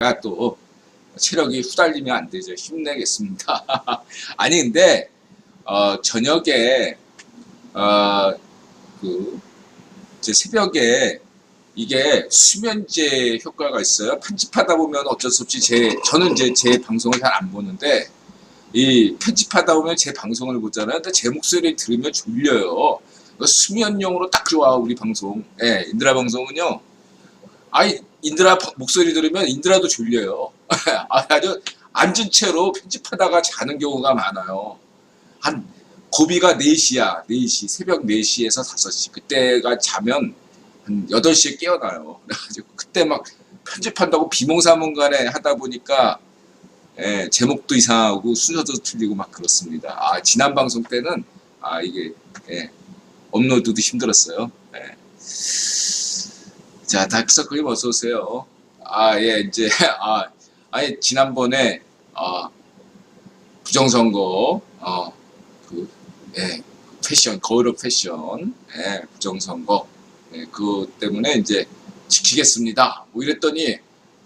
제가 또 체력이 후달리면 안 되죠. 힘내겠습니다. 아니 근데 어, 저녁에 어, 그 새벽에 이게 수면제 효과가 있어요. 편집하다 보면 어쩔 수 없이 제 저는 이제 제 방송을 잘 안 보는데 이 편집하다 보면 제 방송을 보잖아요. 근데 제 목소리 들으면 졸려요. 그 수면용으로 딱 좋아 우리 방송. 예, 인드라 방송은요. 아이 인드라 바- 목소리 들으면 인드라도 졸려요. 아, 아주 앉은 채로 편집하다가 자는 경우가 많아요. 한 고비가 4시야. 4시. 새벽 4시에서 5시. 그때가 자면 한 8시에 깨어나요. 그래가지고 그때 막 편집한다고 비몽사몽간에 하다 보니까 예, 제목도 이상하고 순서도 틀리고 막 그렇습니다. 아, 지난 방송 때는 아, 이게 예, 업로드도 힘들었어요. 예. 자, 다크서클님 어서 오세요. 아, 예, 이제 아, 아니 지난번에 아, 부정선거 어, 그 예, 패션 거울업 패션 예, 부정선거 예, 그 때문에 이제 지키겠습니다. 뭐 이랬더니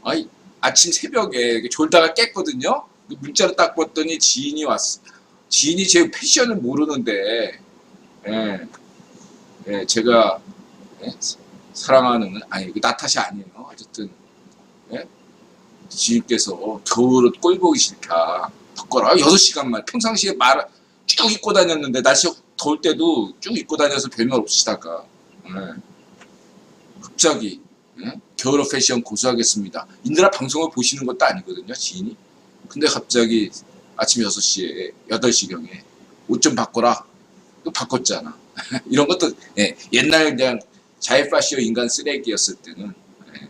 아이 아침 새벽에 졸다가 깼거든요. 그 문자를 딱 봤더니 지인이 왔어. 지인이 제 패션을 모르는데 예, 예, 제가 예, 사랑하는 아니 그 나타샤 아니에요. 어쨌든 예? 지인께서 겨울옷 꼴 보기 싫다. 바꿔라. 6시간만 평상시에 말 쭉 입고 다녔는데 날씨 더울 때도 쭉 입고 다녀서 별말 없으시다가 예. 갑자기 예? 겨울옷 패션 고수하겠습니다. 인드라 방송을 보시는 것도 아니거든요. 지인이. 근데 갑자기 아침 6시에 8시경에 옷 좀 바꿔라. 또 바꿨잖아. 이런 것도 예, 옛날 그냥 자이파시오 인간 쓰레기였을 때는 예,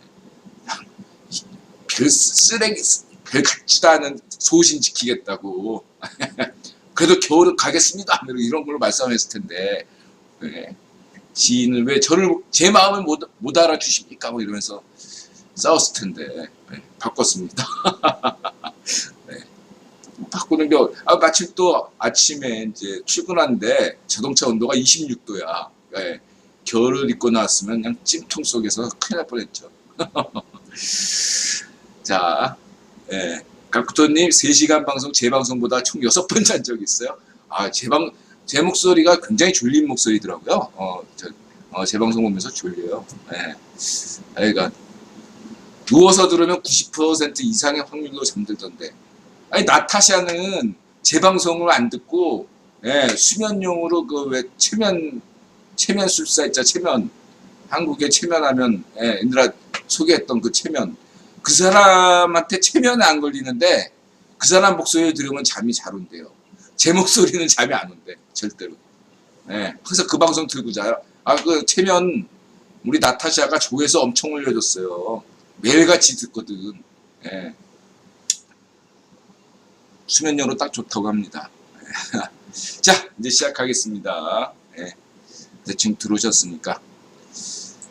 별 쓰레기 별 같지도 않은 소신 지키겠다고. 그래도 겨울은 가겠습니다. 이런 걸로 말씀했을 텐데 예, 지인은 왜 저를 제 마음을 못, 못 알아주십니까? 뭐 이러면서 싸웠을 텐데 예, 바꿨습니다. 네. 바꾸는 게 어- 아, 마침 또 아침에 이제 출근하는데 자동차 온도가 26도야. 예, 겨울을 입고 나왔으면 그냥 찜통 속에서 큰일 날 뻔했죠. 자, 예. 각부토님 3시간 방송 제 방송보다 총 6번 잔적 있어요. 아, 제 방, 제 목소리가 굉장히 졸린 목소리더라고요. 어, 저, 어, 제 방송 보면서 졸려요. 예. 그러니까, 누워서 들으면 90% 이상의 확률로 잠들던데. 아니, 나타샤는 제 방송을 안 듣고, 예, 수면용으로 그왜 체면, 체면 술사 있자, 체면. 한국에 체면하면, 예, 인드라 소개했던 그 체면. 그 사람한테 체면은 안 걸리는데 그 사람 목소리를 들으면 잠이 잘 온대요. 제 목소리는 잠이 안 온대 절대로. 예, 그래서 그 방송 들고 자요. 아 그 체면 우리 나타샤가 조회수 엄청 올려줬어요. 매일같이 듣거든. 예. 수면용으로 딱 좋다고 합니다. 자 이제 시작하겠습니다. 예. 대충 들어오셨으니까.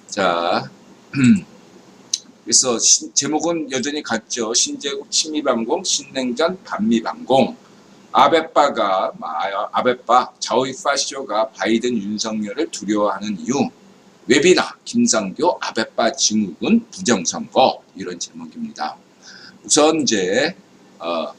자. 그래서 신- 제목은 여전히 같죠. 신제국 친미방공, 신냉전 반미방공. 아베빠가 아, 아베빠 자오이 파쇼가 바이든 윤석열을 두려워하는 이유. 웨비나 김상교 아베빠 증후군 부정선거 이런 제목입니다. 우선 이제 어,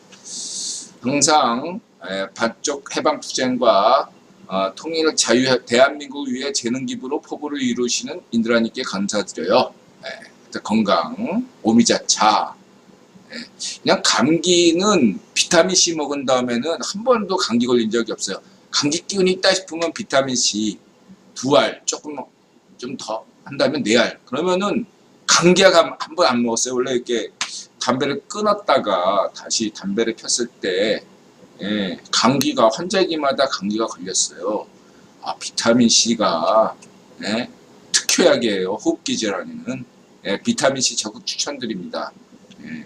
항상 에, 반쪽 해방 투쟁과 어, 통일 자유 대한민국을 위해 재능 기부로 포부를 이루시는 인드라님께 감사드려요. 에, 건강, 오미자차. 예, 그냥 감기는 비타민 C 먹은 다음에는 한 번도 감기 걸린 적이 없어요. 감기 기운이 있다 싶으면 비타민 C 두 알, 조금 좀 더 한다면 네 알. 그러면은 감기약 한번안 먹었어요. 원래 이렇게 담배를 끊었다가 다시 담배를 폈을 때 예, 감기가 환절기마다 감기가 걸렸어요. 아 비타민 C가 예, 특효약이에요. 호흡기 질환에는. 예, 비타민 C 적극 추천드립니다. 예.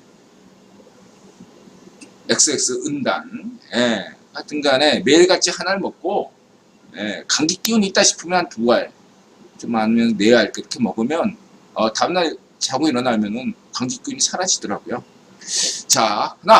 XX 은단. 예. 하여튼 간에 매일같이 하나를 먹고, 예, 감기 기운이 있다 싶으면 한 두 알, 좀 아니면 네 알 그렇게 먹으면, 어, 다음날 자고 일어나면은 감기 기운이 사라지더라고요. 자, 하나,